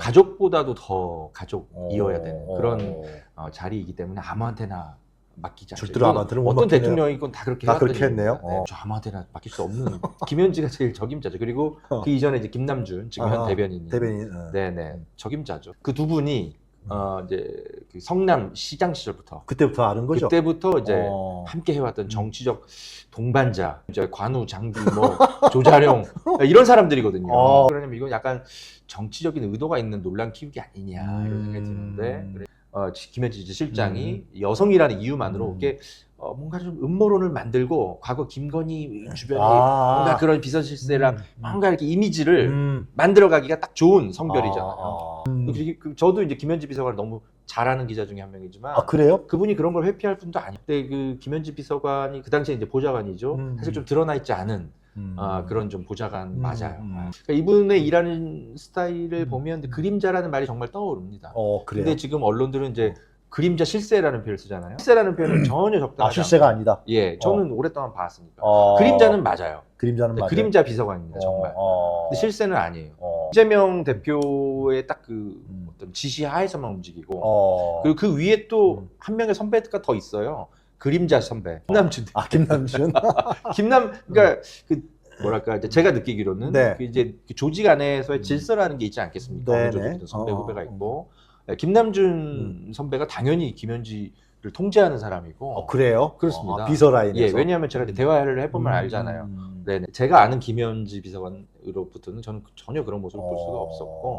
가족보다도 더 가족이어야 어, 되는 어. 그런 어, 자리이기 때문에 아무한테나 맡기지 않죠. 절대로 이건 아무한테는 못 어떤 맡기네요. 대통령이건 다 그렇게 다 해왔던 그렇게 했네요. 네, 어. 저 아무한테나 맡길 수 없는 김현지가 제일 적임자죠. 그리고 어. 그 이전에 이제 김남준 지금 현 아하, 대변인이 대변인. 어. 네네 적임자죠. 그 두 분이 어 이제 그 성남 시장 시절부터 그때부터 아는 거죠. 그때부터 이제 어. 함께 해왔던 정치적 동반자, 이제 관우, 장비, 뭐 조자룡 이런 사람들이거든요. 어. 그러냐면 이건 약간 정치적인 의도가 있는 논란 키우기 아니냐 이런 생각이 드는데 음. 그래- 어, 지- 김현지 실장이 여성이라는 이유만으로 음. 이게 어, 뭔가 좀 음모론을 만들고 과거 김건희 주변에 아. 뭔가 그런 비선 실세랑 음. 뭔가 이렇게 이미지를 음. 만들어가기가 딱 좋은 성별이잖아요. 아, 음. 그- 그- 저도 이제 김현지 비서관을 너무 잘하는 기자 중에 한 명이지만 아, 그래요? 그분이 그런 걸 회피할 분도 아니고 그때 그 김현지 비서관이 그 당시에 이제 보좌관이죠. 음. 사실 좀 드러나 있지 않은 음. 아, 그런 좀 보좌관 음, 맞아요. 음. 그러니까 이분의 일하는 스타일을 음. 보면 그림자라는 말이 정말 떠오릅니다. 어, 그래요. 근데 지금 언론들은 이제 그림자 실세라는 표현을 쓰잖아요. 실세라는 표현은 전혀 적당하지 아, 실세가 않고. 아니다. 예, 저는 오랫동안 봤으니까. 어. 그림자는 맞아요. 그림자는 근데 맞아요. 그림자 비서관입니다, 정말. 어. 근데 실세는 아니에요. 어. 이재명 대표의 딱 그 음. 어떤 지시 하에서만 움직이고 어. 그리고 그 위에 또 음. 한 명의 선배가 더 있어요. 그림자 선배. 김남준. 아, 김남준. 김남 그러니까 그 뭐랄까 이제 제가 느끼기로는 음. 네. 그 이제 그 조직 안에서의 음. 질서라는 게 있지 않겠습니까? 네네. 어느 조직이든 선배 어. 후배가 있고 네, 김남준 선배가 당연히 김현지를 통제하는 사람이고 어, 그래요? 그렇습니다. 아, 비서 라인에서. 예 왜냐하면 제가 이제 대화를 해보면 음. 알잖아요. 네네 제가 아는 김현지 비서관으로부터는 저는 전혀 그런 모습을 볼 수가 어. 없었고